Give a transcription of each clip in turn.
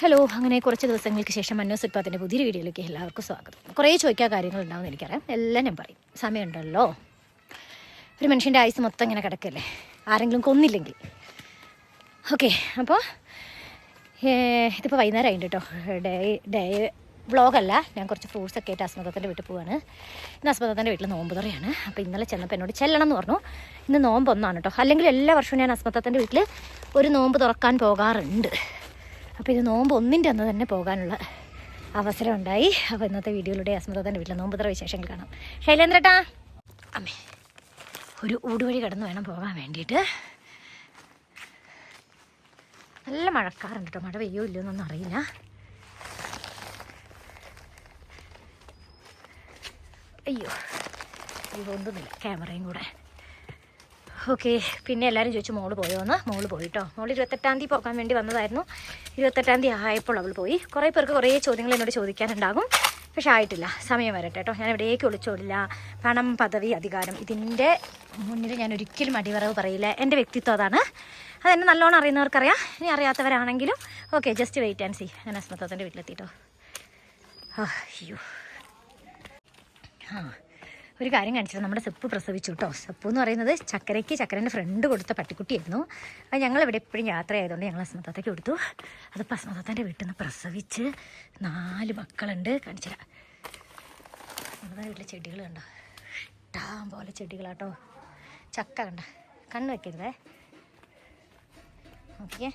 Hello അങ്ങനെ കുറച്ച് ദിവസങ്ങൾക്ക് ശേഷം മന്നോസ് ഉൽപ്പാദന്റെ പുതിയൊരു വീഡിയോയിലേക്ക് എല്ലാവർക്കും സ്വാഗതം. കുറേ ചോദിക്കാൻ കാര്യങ്ങളുണ്ടാവും എനിക്കറിയാം. എല്ലാം ഞാൻ പറയും. സമയമുണ്ടല്ലോ. ഒരു മനുഷ്യന്റെ ആയുസ് മൊത്തം ഇങ്ങനെ കിടക്കല്ലേ? ആരെങ്കിലും കൊന്നില്ലെങ്കിൽ. ഓക്കെ അപ്പോൾ ഇതിപ്പോൾ വൈകുന്നേരം ആയിട്ട് കേട്ടോ ഡേ ഡേ വ്ളോഗല്ല. ഞാൻ കുറച്ച് ഫ്രൂട്ട്സ് ഒക്കെ ആയിട്ട് അസ്മതത്തിന്റെ വീട്ടിൽ പോവാണ്. ഇന്ന് അസ്മതത്തിന്റെ വീട്ടിൽ നോമ്പ് തുറയാണ്. അപ്പോൾ ഇന്നലെ ചെന്നപ്പോൾ എന്നോട് ചെല്ലണം എന്ന് പറഞ്ഞു. ഇന്ന് നോമ്പ് ഒന്നാണ് കേട്ടോ അല്ലെങ്കിൽ എല്ലാ വർഷവും ഞാൻ അസ്മദത്തിന്റെ വീട്ടിൽ ഒരു നോമ്പ് തുറക്കാൻ പോകാറുണ്ട്. അപ്പോൾ ഇത് നോമ്പ് ഒന്നിന്റെ അന്ന് തന്നെ പോകാനുള്ള അവസരം ഉണ്ടായി അപ്പോൾ ഇന്നത്തെ വീഡിയോയിലൂടെ അസ്മതത്തിന്റെ വീട്ടിൽ നോമ്പ് നോമ്പത്ര വിശേഷങ്ങൾ കാണാം. ശൈലേന്ദ്രട്ടാ. അമ്മേ ഒരു ഊടുവഴി കടന്ന് വേണം പോകാൻ വേണ്ടിയിട്ട്. നല്ല മഴക്കാറുണ്ട് കേട്ടോ മഴ പെയ്യോ ഇല്ലയോ എന്നൊന്നും അറിയില്ല. അയ്യോ അയ്യോ ഒന്നുമില്ല ക്യാമറയും കൂടെ. ഓക്കെ പിന്നെ എല്ലാവരും ചോദിച്ചു മോൾ പോയോന്ന്. മോൾ പോയിട്ടോ. മോൾ ഇരുപത്തെട്ടാം തീയതി പോകാൻ വേണ്ടി വന്നതായിരുന്നു. ഇരുപത്തെട്ടാം തീയതി ആയപ്പോൾ അവൾ പോയി. കുറേ പേർക്ക് കുറേ ചോദ്യങ്ങൾ എന്നോട് ചോദിക്കാനുണ്ടാകും. പക്ഷെ ആയിട്ടില്ല. സമയം വരട്ടെ കേട്ടോ. ഞാൻ എവിടേക്ക് ഒളിച്ചോടില്ല. പണം പദവി അധികാരം ഇതിന്റെ മുന്നിൽ ഞാൻ ഒരിക്കലും അടിവറവ് പറയില്ല. എന്റെ വ്യക്തിത്വം അതാണ്. അതെന്നെ നല്ലോണം അറിയുന്നവർക്കറിയാം. ഇനി അറിയാത്തവരാണെങ്കിലും okay just wait and see ഞാൻ അസ്മത്തത്തിന്റെ വീട്ടിലെത്തിയിട്ടോ അയ്യോ. ആ. ഒരു കാര്യം കാണിച്ചത് നമ്മുടെ സെപ്പ് പ്രസവിച്ചു കേട്ടോ. സെപ്പ് എന്ന് പറയുന്നത് ചക്കരയ്ക്ക് ചക്കരന്റെ ഫ്രണ്ട് കൊടുത്ത പട്ടിക്കുട്ടിയായിരുന്നു. അത് ഞങ്ങൾ ഇവിടെ എപ്പോഴും യാത്ര ആയതുകൊണ്ട് ഞങ്ങൾ അസ്മതത്തേക്ക് കൊടുത്തു. അതിപ്പോൾ അസ്മതത്തേന്റെ വീട്ടിൽ നിന്ന് പ്രസവിച്ച് നാല് മക്കളുണ്ട്. കാണിച്ചില്ല നമ്മുടെ വീട്ടിലെ ചെടികൾ കണ്ടോ? ഇഷ്ടം പോലെ ചെടികളാട്ടോ. ചക്ക കണ്ട? കണ്ണ് വെക്കരുതേ. നോക്കിയേ.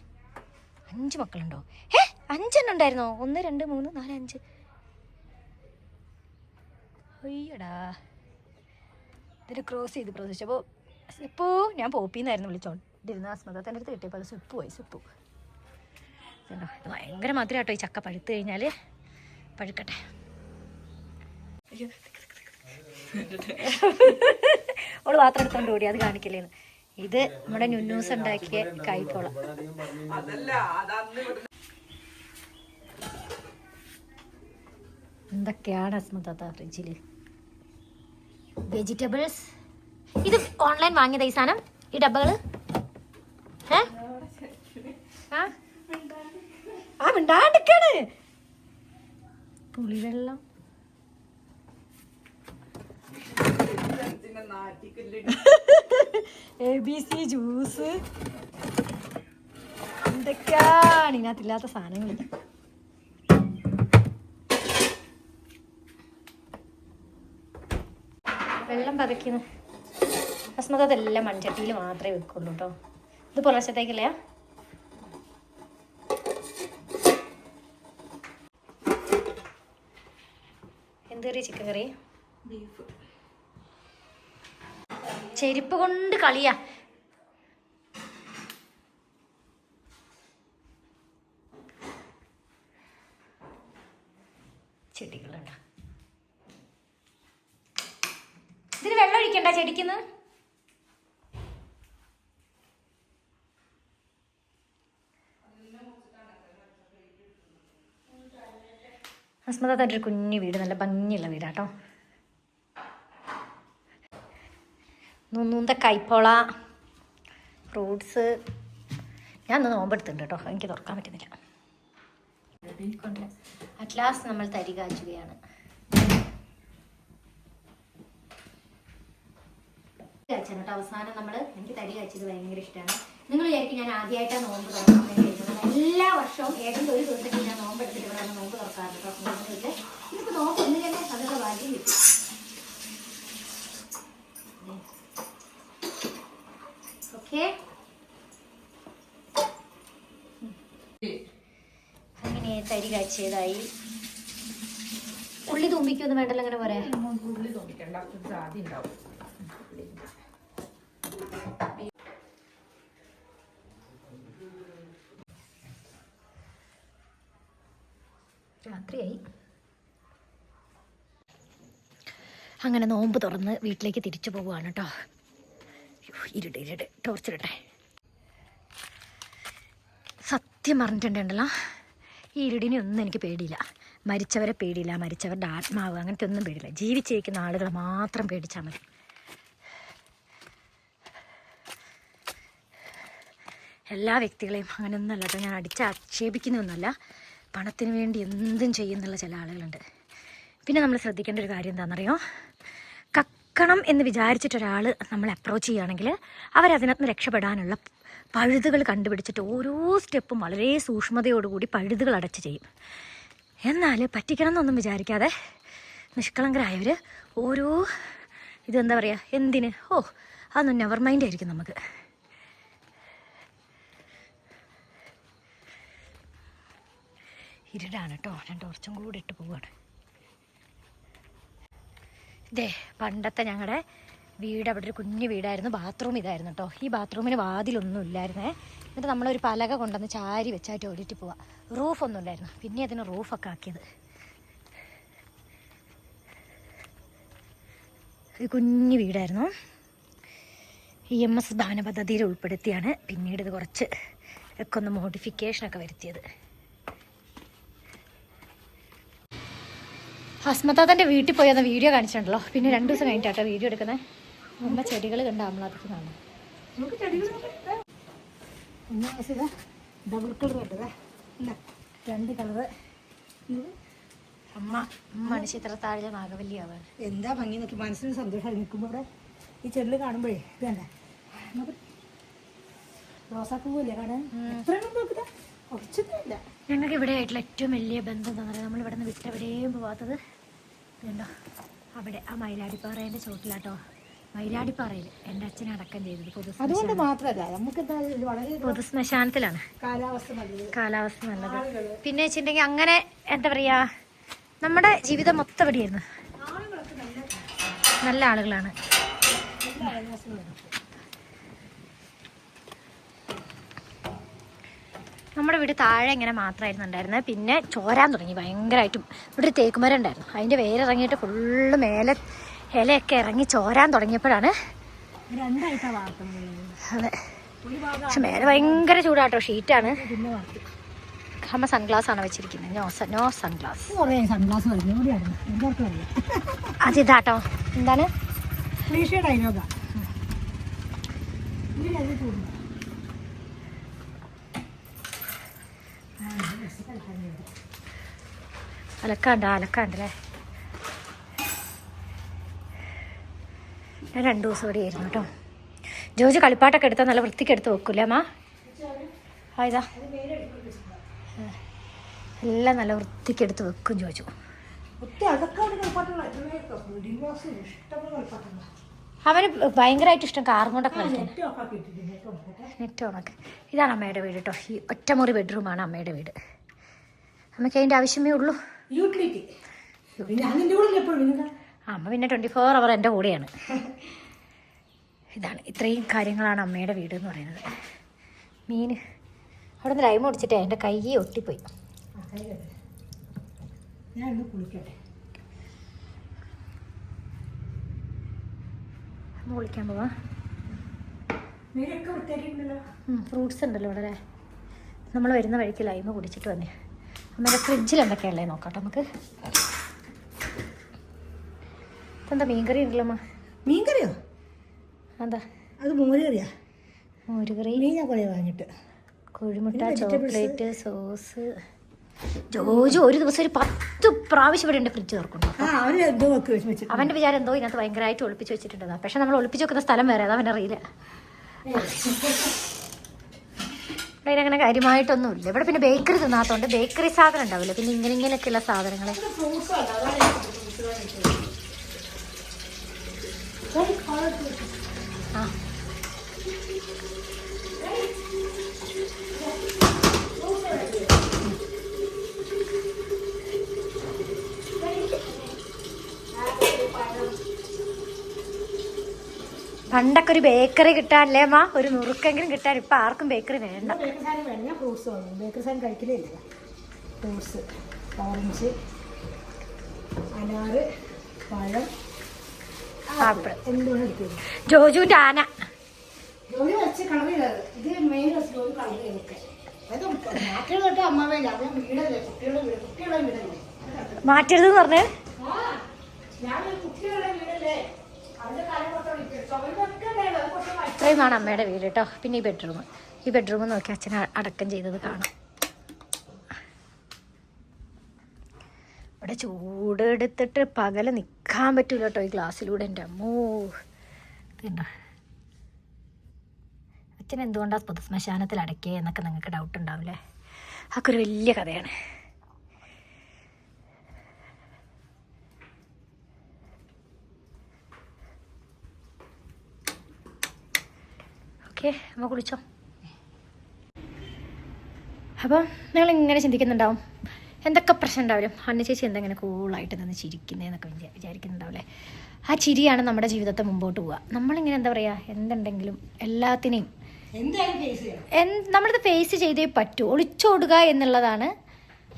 അഞ്ച് മക്കളുണ്ടോ? ഏ അഞ്ചെണ്ണം ഉണ്ടായിരുന്നോ? ഒന്ന് രണ്ട് മൂന്ന് നാല് അഞ്ച്. അയ്യടാ. ഇതിന് ക്രോസ് ചെയ്ത് പ്രസവിച്ചപ്പോൾ സിപ്പു ഞാൻ പോപ്പിന്നായിരുന്നു വിളിച്ചോണ്ടിരുന്ന അസ്മതത്തിന്റെ അടുത്ത് കിട്ടിയപ്പോൾ അത് സിപ്പു പോയി സിപ്പു ഭയങ്കര മധുരം കേട്ടോ ഈ ചക്ക പഴുത്ത് കഴിഞ്ഞാൽ പഴുക്കട്ടെ. അവൾ പാത്രം എടുത്തോണ്ട് ഓടി അത് കാണിക്കില്ലേന്ന്. ഇത് നമ്മുടെ ന്യൂസ് ഉണ്ടാക്കിയ കായ്പോള എന്തൊക്കെയാണ് അസ്മത ഫ്രിഡ്ജിൽ വെജിറ്റബിൾസ് ഇത് ഓൺലൈൻ വാങ്ങിയതാ ഈ സാധനം. ഈ ഡബ്ബകൾ? ആ? മിണ്ടാണ്ടിക്കാണ് പുളിവെള്ളം. എ ബി സി ജ്യൂസ് എന്തൊക്കെയാണ് ഇതിനകത്തില്ലാത്ത സാധനങ്ങൾ വെള്ളം പതയ്ക്കുന്ന ഭസ്മത അതെല്ലാം മൺചട്ടിയിൽ മാത്രമേ വെക്കുള്ളൂ കേട്ടോ ഇത് പുലർച്ചത്തേക്കല്ലേ എന്ത് കറി ചിക്കൻ കറി? ബീഫ്. ചെരുപ്പ് കൊണ്ട് കളിയാ ചെടികളുണ്ട് ഇതിന് ചെടിക്കുന്ന് അസ്മത തന്റെ ഒരു കുഞ്ഞു വീട് നല്ല ഭംഗിയുള്ള വീടാട്ടോ. നുന്നൂന്ത കൈപ്പോള ഫ്രൂട്ട്സ്. ഞാൻ ഒന്ന് നോമ്പെടുത്തിട്ടുണ്ട് കേട്ടോ എനിക്ക് തുറക്കാൻ പറ്റുന്നില്ല. അറ്റ് ലാസ്റ്റ് നമ്മൾ തരി കാച്ചുകയാണ് കാച്ചാണ് കേട്ടോ. അവസാനം നമ്മൾ എനിക്ക് തടി കഴിച്ചത് ഭയങ്കര ഇഷ്ടമാണ് നിങ്ങൾ വിചാരിക്കും ഞാൻ ആദ്യമായിട്ടാണ് നോമ്പ് കഴിക്കുന്നത് എല്ലാ വർഷവും ഏതെങ്കിലും ഒരു ദിവസത്തിൽ ഞാൻ നോമ്പ് എടുത്തിട്ട് ഇവിടെ നോമ്പ് തുറക്കാറുണ്ട് സ്നേഹത്തിൽ ഇതിപ്പോൾ നോമ്പ് ഒന്ന് തന്നെ അതൊക്കെ ഭാഗ്യം കിട്ടും. ഓക്കെ? അങ്ങനെ തരി കാച്ചിയതായി. ഉള്ളി തുമ്പിക്കൊന്നും വേണ്ടല്ലോ അങ്ങനെ പറയാം ഉള്ളി തോന്നിക്കണ്ട ആദ്യം ഉണ്ടാവും. രാത്രിയായി. അങ്ങനെ നോമ്പ് തുറന്ന് വീട്ടിലേക്ക് തിരിച്ചു പോവുകയാണ് കേട്ടോ. ഇരുട് ടോർച്ച് ടോർച്ചിടട്ടെ സത്യം പറഞ്ഞിട്ടുണ്ടല്ലോ ഈ ഇരുടിനെ ഒന്നും എനിക്ക് പേടിയില്ല. മരിച്ചവരെ പേടിയില്ല മരിച്ചവരുടെ ആത്മാവ് അങ്ങനത്തെ ഒന്നും പേടിയില്ല. ജീവിച്ചിരിക്കുന്ന ആളുകളെ മാത്രം പേടിച്ചാൽ മതി. എല്ലാ വ്യക്തികളെയും അങ്ങനെയൊന്നുമല്ല കേട്ടോ. ഞാൻ അടിച്ച് ആക്ഷേപിക്കുന്നൊന്നുമല്ല പണത്തിന് വേണ്ടി എന്തും ചെയ്യുന്നുള്ള ചില ആളുകളുണ്ട്. പിന്നെ നമ്മൾ ശ്രദ്ധിക്കേണ്ട ഒരു കാര്യം എന്താണെന്നറിയോ? കക്കണം എന്ന് വിചാരിച്ചിട്ടൊരാൾ നമ്മളെ അപ്രോച്ച് ചെയ്യുകയാണെങ്കിൽ അവരതിനകത്ത് രക്ഷപ്പെടാനുള്ള പഴുതുകൾ കണ്ടുപിടിച്ചിട്ട് ഓരോ സ്റ്റെപ്പും വളരെ സൂക്ഷ്മതയോടുകൂടി പഴുതുകൾ അടച്ച് ചെയ്യും. എന്നാൽ പറ്റിക്കണം എന്നൊന്നും വിചാരിക്കാതെ നിഷ്കളങ്കരായവർ ഓരോ ഇതെന്താ പറയുക എന്തിന്? ഓ അതൊന്നും നെവർ മൈൻഡ് ആയിരിക്കും നമുക്ക്. ഇരുടാണ് കേട്ടോ ഞാൻ ടോർച്ചും കൂടി ഇട്ട് പോവാണ്. ഇതേ പണ്ടത്തെ ഞങ്ങളുടെ വീട് അവിടെ ഒരു കുഞ്ഞു വീടായിരുന്നു. ബാത്റൂം ഇതായിരുന്നു കേട്ടോ ഈ ബാത്റൂമിന് വാതിലൊന്നും ഇല്ലായിരുന്നേ. എന്നിട്ട് നമ്മളൊരു പലക കൊണ്ടുവന്ന് ചാരി വെച്ചായിട്ട് ഓടിയിട്ട് പോവാം. റൂഫൊന്നും ഇല്ലായിരുന്നു. പിന്നെ അതിന് റൂഫൊക്കെ ആക്കിയത്. ഒരു കുഞ്ഞു വീടായിരുന്നു. ഇ എം എസ് ഭവന പദ്ധതിയിൽ ഉൾപ്പെടുത്തിയാണ്. പിന്നീട് ഇത് കുറച്ച് ഒക്കെ ഒന്ന് മോഡിഫിക്കേഷനൊക്കെ വരുത്തിയത്. ഹസ്മത്താത്തന്റെ വീട്ടിൽ പോയി അന്ന് വീഡിയോ കാണിച്ചിട്ടുണ്ടല്ലോ. പിന്നെ രണ്ട് ദിവസം കഴിഞ്ഞിട്ടാട്ടോ വീഡിയോ എടുക്കുന്നത് അമ്മ ചെടികൾ കണ്ട അമ്മളതിനാണ് ഡബിൾ കളർ ഇല്ല രണ്ട് കളറ് അമ്മ അമ്മ ചിത്ര താഴെ നാഗവല്ലിയാവാണ്. എന്താ ഭംഗി നോക്കി മനസ്സിന് സന്തോഷമായി നിൽക്കുമ്പോൾ ഈ ചെടികൾ കാണുമ്പോഴേ വേണ്ട റോസാപ്പൂവല്ലേ കാണാൻ എത്രയാണെന്ന് നോക്കില്ല കുറച്ചൊന്നുമില്ല ഞങ്ങൾക്ക് ഇവിടെ ആയിട്ടുള്ള ഏറ്റവും വലിയ ബന്ധം എന്താ പറയുക നമ്മൾ ഇവിടെ നിന്ന് വിട്ടെവിടെയും പോവാത്തത് ഇതുണ്ടോ? അവിടെ ആ മയിലാടിപ്പാറേന്റെ ചോട്ടിലാട്ടോ. മയിലാടിപ്പാറയിൽ എന്റെ അച്ഛനെ അടക്കം ചെയ്തത് പൊതു അതുകൊണ്ട് മാത്രമല്ല നമുക്ക് വളരെ പൊതു ശ്മശാനത്തിലാണ് കാലാവസ്ഥ നല്ലത്. കാലാവസ്ഥ നല്ലത്. പിന്നെ വെച്ചിട്ടുണ്ടെങ്കിൽ അങ്ങനെ എന്താ പറയാ നമ്മുടെ ജീവിതം മൊത്തം ഇവിടെയായിരുന്നു നല്ല നല്ല ആളുകളാണ് നല്ല അയൽവാസികളാണ് നമ്മുടെ വീട് താഴെ ഇങ്ങനെ മാത്രമായിരുന്നു ഉണ്ടായിരുന്നത് പിന്നെ ചോരാൻ തുടങ്ങി ഭയങ്കരമായിട്ടും ഇവിടെ ഒരു തേക്കുമരം ഉണ്ടായിരുന്നു അതിന്റെ വേരിറങ്ങിയിട്ട് ഫുള്ള് മേലെ ഇലയൊക്കെ ഇറങ്ങി ചോരാൻ തുടങ്ങിയപ്പോഴാണ് അതെ. പക്ഷെ മേലെ ഭയങ്കര ചൂടാട്ടോ. ഷീറ്റാണ്. അമ്മ സൺഗ്ലാസ് ആണ് വെച്ചിരിക്കുന്നത്. No no sunglass. അതിതാട്ടോ എന്താണ് ക്ലീഷേ ഡയലോഗാ ഇതിൽ അത് തോന്നുന്നു അലക്കാണ്ട് അലക്കാണ്ടല്ലേ ഞാൻ രണ്ടു ദിവസം ഇവിടെ ആയിരുന്നു കേട്ടോ. ജോജി കളിപ്പാട്ടൊക്കെ എടുത്താൽ നല്ല വൃത്തിക്ക് എടുത്ത് വെക്കൂലേ അമ്മ? ആ ഇതാ. ആ. എല്ലാം നല്ല വൃത്തിക്ക് എടുത്ത് വെക്കും ജോജു. അവന് ഭയങ്കരമായിട്ട് ഇഷ്ടം കാറും കൊണ്ടൊക്കെ കളിക്കാൻ നെറ്റ് നെറ്റ് ഇതാണ് അമ്മയുടെ വീട് കേട്ടോ. ഈ ഒറ്റമുറി ബെഡ്റൂമാണ് അമ്മയുടെ വീട്. അമ്മയ്ക്ക് അതിന്റെ ആവശ്യമേ ഉള്ളൂ. യൂട്ടിലിറ്റി. അമ്മ പിന്നെ ട്വന്റി ഫോർ അവർ എന്റെ കൂടെയാണ്. ഇതാണ് ഇത്രയും കാര്യങ്ങളാണ് അമ്മയുടെ വീട് എന്ന് പറയുന്നത്. മീൻ അവിടെ നിന്ന് ലൈമ ഒടിച്ചിട്ടേ എന്റെ കൈ ഒട്ടിപ്പോയി. അമ്മ കുളിക്കാൻ പോവാ. ഫ്രൂട്ട്സ് ഉണ്ടല്ലോ ഇവിടെ നമ്മൾ വരുന്ന വഴിക്ക് ലൈമ കുടിച്ചിട്ട് വന്നേ. അമ്മയുടെ ഫ്രിഡ്ജിൽ എന്തൊക്കെയുള്ളത് നോക്കാം നമുക്ക്. എന്താ മീൻകറി ഉണ്ടല്ലോ അമ്മ? മീൻ കറിയോ എന്താ അത് മോരുകറിയാ. മോരുകറി. മീൻ ഞാൻ കുറേ വാങ്ങിയിട്ട് കോഴിമുട്ട. Chocolate sauce. ജോജു ഒരു ദിവസം ഒരു പത്ത് പ്രാവശ്യം ഇവിടെ ഉണ്ട് ഫ്രിഡ്ജ് തുറക്കുന്നു അവന്റെ വിചാരം എന്തോ ഇതിനകത്ത് ഭയങ്കരമായിട്ട് ഒളിപ്പിച്ച് വെച്ചിട്ടുണ്ടതാ പക്ഷെ നമ്മൾ ഒളിപ്പിച്ച് വെക്കുന്ന സ്ഥലം വേറെ അതാ അവന്റെ അറിയില്ല. ഇവിടെ അങ്ങനെ കാര്യമായിട്ടൊന്നുമില്ല. ഇവിടെ പിന്നെ ബേക്കറി തിന്നാത്തതുകൊണ്ട് ബേക്കറി സാധനം ഉണ്ടാവില്ല. പിന്നെ ഇങ്ങനെ ഇങ്ങനെയൊക്കെയുള്ള സാധനങ്ങൾ ഫ്രൂട്ട്സ് അല്ല അതാണ് ഞാൻ ഫ്രൂട്ട്സ് വാങ്ങിച്ചത്. ഒരു colour fruit. ആ പണ്ടൊക്കെ ഒരു ബേക്കറി കിട്ടാനല്ലേ മാ ഒരു നുറുക്കെങ്കിലും കിട്ടാൻ ഇപ്പം ആർക്കും ബേക്കറി വേണ്ട. ബേക്കറി സാധനം വേണം ഞാൻ ഫ്രൂട്ട്സ് വാങ്ങും. ബേക്കറി സാധനം കഴിക്കലേ ഇല്ല ഫ്രൂട്ട്സ് ഓറഞ്ച് അനാറ് പഴം ആപ്പിൾ. എന്തുകൊണ്ട് എടുക്കുന്നു ജോജുവിന്റെ ആന. ജോലി വെച്ച് ഇത് മെയിൻ ജോലി കളർ ചെയ്തൊക്കെ അത് നാട്ടിൽ തൊട്ട് അമ്മാവേല അത് വീടല്ലേ കുട്ടികളുടെ വീട് കുട്ടികളുടെ വീടല്ലേ മാറ്റരുതെന്ന് പറഞ്ഞ് ഞാൻ കുട്ടികളുടെ വീടല്ലേ? അതിന്റെ കാര്യം ഇത്രയുമാണ് അമ്മയുടെ വീട് കേട്ടോ. പിന്നെ ഈ ബെഡ്റൂം ഈ ബെഡ്റൂം നോക്കി അച്ഛൻ അടക്കം ചെയ്തത് കാണാം. ചൂട് എടുത്തിട്ട് പകൽ നിൽക്കാൻ പറ്റൂല കേട്ടോ ഈ ഗ്ലാസ്സിലൂടെ എന്റെ അമ്മൂ. പിന്നെ അച്ഛൻ എന്തുകൊണ്ടാണ് പൊതുശ്മശാനത്തിൽ അടക്കിയെന്നൊക്കെ നിങ്ങൾക്ക് ഡൗട്ട് ഉണ്ടാവില്ലേ? അതൊക്കെ ഒരു വലിയ കഥയാണ്. ഓക്കെ അമ്മ കുളിച്ചോ. അപ്പം നിങ്ങൾ ഇങ്ങനെ ചിന്തിക്കുന്നുണ്ടാവും. എന്തൊക്കെ പ്രശ്നം ഉണ്ടാവും അന്ന ചേച്ചി എന്തെങ്കിലും കൂളായിട്ട് നിന്ന് ചിരിക്കുന്നതെന്നൊക്കെ വിചാ- വിചാരിക്കുന്നുണ്ടാവില്ലേ? ആ ചിരിയാണ് നമ്മുടെ ജീവിതത്തെ മുമ്പോട്ട് പോവുക. നമ്മളിങ്ങനെ എന്താ പറയുക എന്തുണ്ടെങ്കിലും എല്ലാത്തിനെയും എന്ത് നമ്മളിത് ഫേസ് ചെയ്തേ പറ്റൂ. ഒളിച്ചോടുക എന്നുള്ളതാണ്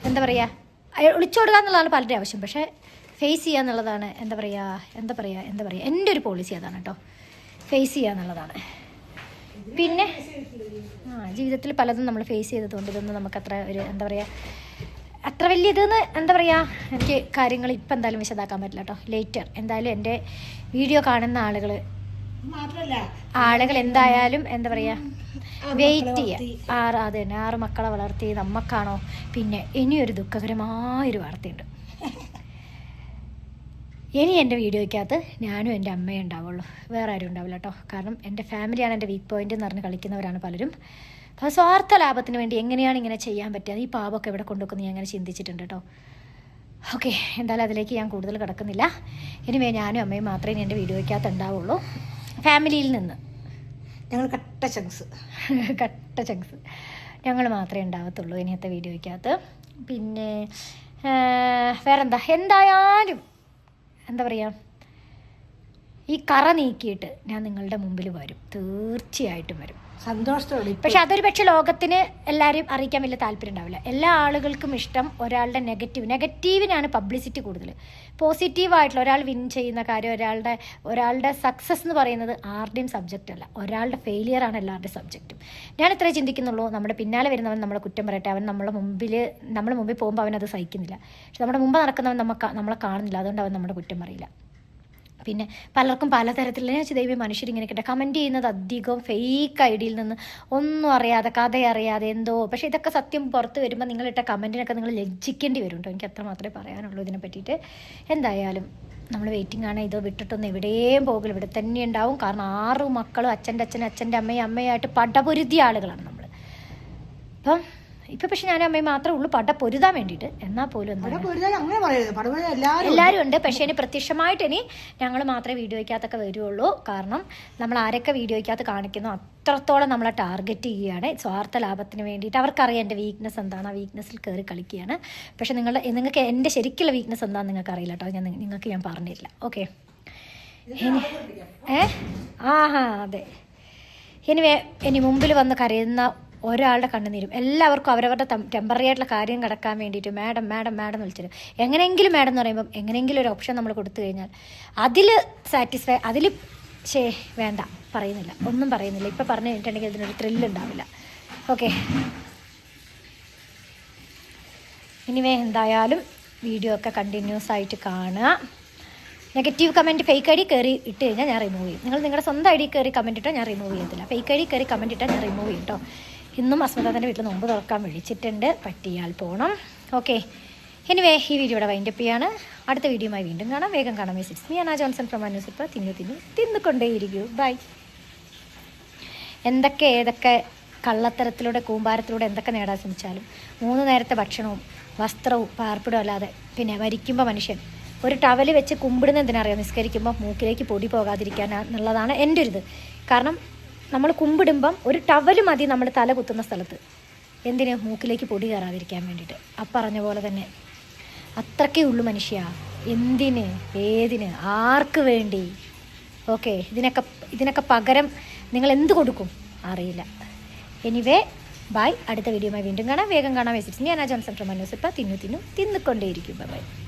എന്താ പറയുക ഒളിച്ചോടുക എന്നുള്ളതാണ് പലരുടെ ആവശ്യം. പക്ഷേ ഫേസ് ചെയ്യുക എന്നുള്ളതാണ് എന്താ പറയുക എന്താ പറയുക എന്താ പറയുക എന്റെ ഒരു പോളിസി അതാണ് കേട്ടോ ഫേസ് ചെയ്യുക എന്നുള്ളതാണ്. പിന്നെ? ആ ജീവിതത്തിൽ പലതും നമ്മൾ ഫേസ് ചെയ്തതുകൊണ്ട് ഇതൊന്നും നമുക്ക് അത്ര ഒരു എന്താ പറയുക അത്ര വലിയ ഇതെന്ന് എന്താ പറയുക എനിക്ക് കാര്യങ്ങൾ ഇപ്പം എന്തായാലും വിശദാക്കാൻ പറ്റില്ല കേട്ടോ. ലേറ്റർ എന്തായാലും എന്റെ വീഡിയോ കാണുന്ന ആളുകൾ ആളുകൾ എന്തായാലും എന്താ പറയുക വെയിറ്റ് ചെയ്യുക ആറ് അത് തന്നെ ആറ് മക്കളെ വളർത്തി. നമ്മക്കാണോ? പിന്നെ ഇനിയൊരു ദുഃഖകരമായൊരു വാർത്തയുണ്ട്. ഇനി എന്റെ വീഡിയോയ്ക്കകത്ത് ഞാനും എന്റെ അമ്മയും ഉണ്ടാവുള്ളൂ. വേറെ ആരും ഉണ്ടാവില്ല കേട്ടോ. കാരണം എന്റെ ഫാമിലിയാണ് എന്റെ വീക്ക് പോയിന്റ് എന്ന് പറഞ്ഞ് കളിക്കുന്നവരാണ് പലരും. അപ്പോൾ സ്വാർത്ഥ ലാഭത്തിന് വേണ്ടി എങ്ങനെയാണ് ഇങ്ങനെ ചെയ്യാൻ പറ്റുക? ഈ പാപമൊക്കെ എവിടെ കൊണ്ടുവെക്കുന്നു ഞാൻ അങ്ങനെ ചിന്തിച്ചിട്ടുണ്ട് കേട്ടോ. ഓക്കെ എന്തായാലും അതിലേക്ക് ഞാൻ കൂടുതൽ കിടക്കുന്നില്ല. ഇനിമേ ഞാനും അമ്മയും മാത്രമേ എന്റെ വീഡിയോയ്ക്കകത്ത് ഉണ്ടാവുള്ളൂ. ഫാമിലിയിൽ നിന്ന്. ഞങ്ങൾ കട്ട ചങ്സ് കട്ട ചങ്സ് ഞങ്ങൾ മാത്രമേ ഉണ്ടാവത്തുള്ളൂ ഇനിയത്തെ വീഡിയോയ്ക്കകത്ത്. പിന്നെ വേറെന്താ? എന്തായാലും എന്താ പറയുക ഈ കറ നീക്കിയിട്ട് ഞാൻ നിങ്ങളുടെ മുമ്പിൽ വരും. തീർച്ചയായിട്ടും വരും. പക്ഷെ അതൊരു പക്ഷെ ലോകത്തിന് എല്ലാവരെയും അറിയിക്കാൻ വലിയ താല്പര്യം ഉണ്ടാവില്ല എല്ലാ ആളുകൾക്കും ഇഷ്ടം ഒരാളുടെ നെഗറ്റീവ്. നെഗറ്റീവിനാണ് പബ്ലിസിറ്റി കൂടുതൽ. പോസിറ്റീവായിട്ടുള്ള ഒരാൾ വിൻ ചെയ്യുന്ന കാര്യം ഒരാളുടെ ഒരാളുടെ സക്സസ് എന്ന് പറയുന്നത് ആരുടെയും സബ്ജക്റ്റ് അല്ല. ഒരാളുടെ ഫെയിലിയർ ആണ് എല്ലാവരുടെയും സബ്ജക്റ്റും ഞാൻ ഇത്രേ ചിന്തിക്കുന്നുള്ളൂ. നമ്മുടെ പിന്നാലെ വരുന്നവൻ നമ്മളെ കുറ്റം പറയട്ടെ. അവൻ നമ്മളെ മുമ്പിൽ നമ്മുടെ മുമ്പിൽ പോകുമ്പോൾ അവൻ അത് സഹിക്കുന്നില്ല. പക്ഷെ നമ്മുടെ മുമ്പ് നടക്കുന്നവൻ നമുക്ക് നമ്മളെ കാണുന്നില്ല. അതുകൊണ്ട് അവൻ നമ്മുടെ കുറ്റം പറയില്ല. പിന്നെ പലർക്കും പലതരത്തിലുള്ള ഞാൻ ദൈവം മനുഷ്യരിങ്ങനെ കിട്ടുക കമന്റ് ചെയ്യുന്നത് അധികം ഫേക്ക് ഐഡിയിൽ നിന്ന് ഒന്നും അറിയാതെ കഥ അറിയാതെ എന്തോ. പക്ഷേ ഇതൊക്കെ സത്യം പുറത്ത് വരുമ്പോൾ നിങ്ങളിട്ട കമന്റിനൊക്കെ നിങ്ങൾ ലജ്ജിക്കേണ്ടി വരും എനിക്ക് അത്ര മാത്രമേ പറയാനുള്ളൂ ഇതിനെ പറ്റിയിട്ട്. എന്തായാലും നമ്മൾ വെയിറ്റിംഗ് ആണ്. ഇത് വിട്ടിട്ടൊന്നും എവിടെയും പോകില്ല. ഇവിടെ തന്നെ ഉണ്ടാവും. കാരണം ആറ് മക്കളും അച്ഛന്റെ അച്ഛൻ അച്ഛന്റെ അമ്മയും അമ്മയായിട്ട് പടപൊരുതിയ ആളുകളാണ് നമ്മൾ അപ്പം ഇപ്പം പക്ഷെ ഞാനും അമ്മയും മാത്രമേ ഉള്ളൂ. പട പൊരുതാൻ വേണ്ടിയിട്ട്. എന്നാൽ പോലും എല്ലാവരും ഉണ്ട്. പക്ഷേ ഇനി പ്രത്യക്ഷമായിട്ട് ഇനി ഞങ്ങൾ മാത്രമേ വീഡിയോയ്ക്കകത്തൊക്കെ വരുള്ളൂ കാരണം നമ്മൾ ആരൊക്കെ വീഡിയോയ്ക്കകത്ത് കാണിക്കുന്നു അത്രത്തോളം നമ്മളെ ടാർഗറ്റ് ചെയ്യുകയാണ്. സ്വാർത്ഥ ലാഭത്തിന് വേണ്ടിയിട്ട് അവർക്കറിയാം എന്റെ വീക്ക്നെസ് എന്താണ്. ആ വീക്ക്നെസ്സിൽ കയറി കളിക്കുകയാണ്. പക്ഷേ നിങ്ങളുടെ നിങ്ങൾക്ക് എന്റെ ശരിക്കുള്ള വീക്ക്നെസ് എന്താണെന്ന് നിങ്ങൾക്ക് അറിയില്ല കേട്ടോ. ഞാൻ നിങ്ങൾക്ക് ഞാൻ പറഞ്ഞില്ല ഓക്കെ ഇനി ആ ആഹാ അതെ. ഇനി ഇനി മുമ്പിൽ വന്ന് കരയുന്ന ഒരാളുടെ കണ്ണുനീരും. എല്ലാവർക്കും അവരവരുടെ ടെമ്പററി ആയിട്ടുള്ള കാര്യം കിടക്കാൻ വേണ്ടിയിട്ട് മാഡം മാഡം മാഡം എന്ന് വിളിച്ചിട്ട്. എങ്ങനെയെങ്കിലും മാഡം എന്ന് പറയുമ്പം എങ്ങനെയെങ്കിലും ഒരു ഓപ്ഷൻ നമ്മൾ കൊടുത്തു കഴിഞ്ഞാൽ അതിൽ സാറ്റിസ്ഫൈ അതിൽ ശേ വേണ്ട. പറയുന്നില്ല. ഒന്നും പറയുന്നില്ല. ഇപ്പം പറഞ്ഞു കഴിഞ്ഞിട്ടുണ്ടെങ്കിൽ അതിനൊരു ത്രില്ല് ഉണ്ടാവില്ല. ഓക്കെ ഇനിവേ എന്തായാലും വീഡിയോ ഒക്കെ കണ്ടിന്യൂസ് ആയിട്ട് കാണുക. Negative comment fake I D കയറി ഇട്ട് കഴിഞ്ഞാൽ ഞാൻ റിമൂവ് ചെയ്യും. നിങ്ങൾ നിങ്ങളുടെ സ്വന്തം ഐ ഡി കയറി കമന്റ് ഇട്ടാൽ ഞാൻ റിമൂവ് ചെയ്യത്തില്ല. ഫേക്ക് ഐ ഡി കയറി കമന്റ് ഇട്ടാൽ ഞാൻ റിമൂവ് ചെയ്യും കേട്ടോ ഇന്നും അസ്മിതാദന്റെ വീട്ടിൽ നോമ്പ് തുറക്കാൻ വിളിച്ചിട്ടുണ്ട്. പറ്റിയാൽ പോകണം ഓക്കെ എനിവേ ഈ വീഡിയോ ഇവിടെ വൈൻഡപ്പ് ചെയ്യാണ്. അടുത്ത വീഡിയോയുമായി വീണ്ടും കാണാം. വേഗം കാണാം. മീ ആ ജോൺസൺ ഫ്രം ഇപ്പോൾ തിന്നു തിന്നു തിന്നുകൊണ്ടേയിരിക്കൂ. ബൈ എന്തൊക്കെ ഏതൊക്കെ കള്ളത്തരത്തിലൂടെ കൂമ്പാരത്തിലൂടെ എന്തൊക്കെ നേടാൻ ശ്രമിച്ചാലും മൂന്ന് നേരത്തെ ഭക്ഷണവും വസ്ത്രവും പാർപ്പിടവും അല്ലാതെ പിന്നെ വരിക്കുമ്പോൾ മനുഷ്യൻ ഒരു ടവൽ വെച്ച് കുമ്പിടുന്ന എന്തിനറിയാം നിസ്കരിക്കുമ്പോൾ മൂക്കിലേക്ക് പൊടി പോകാതിരിക്കാൻ എന്നുള്ളതാണ് എന്റെ ഒരു ഇത് കാരണം നമ്മൾ കുമ്പിടുമ്പം ഒരു ടവൽ മതി നമ്മൾ തല കുത്തുന്ന സ്ഥലത്ത്. എന്തിന്? മൂക്കിലേക്ക് പൊടി കയറാതിരിക്കാൻ വേണ്ടിയിട്ട്. അപ്പറഞ്ഞ പറഞ്ഞ പോലെ തന്നെ. അത്രക്കേ ഉള്ളൂ മനുഷ്യ. എന്തിന്? ഏതിന്? ആർക്ക് വേണ്ടി? ഓക്കെ ഇതിനൊക്കെ ഇതിനൊക്കെ പകരം നിങ്ങൾ എന്ത് കൊടുക്കും? അറിയില്ല. Anyway bye. അടുത്ത വീഡിയോയുമായി വീണ്ടും കാണാം. വേഗം കാണാൻ വെച്ചിട്ട് ഞാൻ ആ ജോൺസൺ ഫ്രം ന്യൂസ് ഇപ്പം തിന്നു തിന്നു തിന്നുകൊണ്ടേയിരിക്കും. ബൈ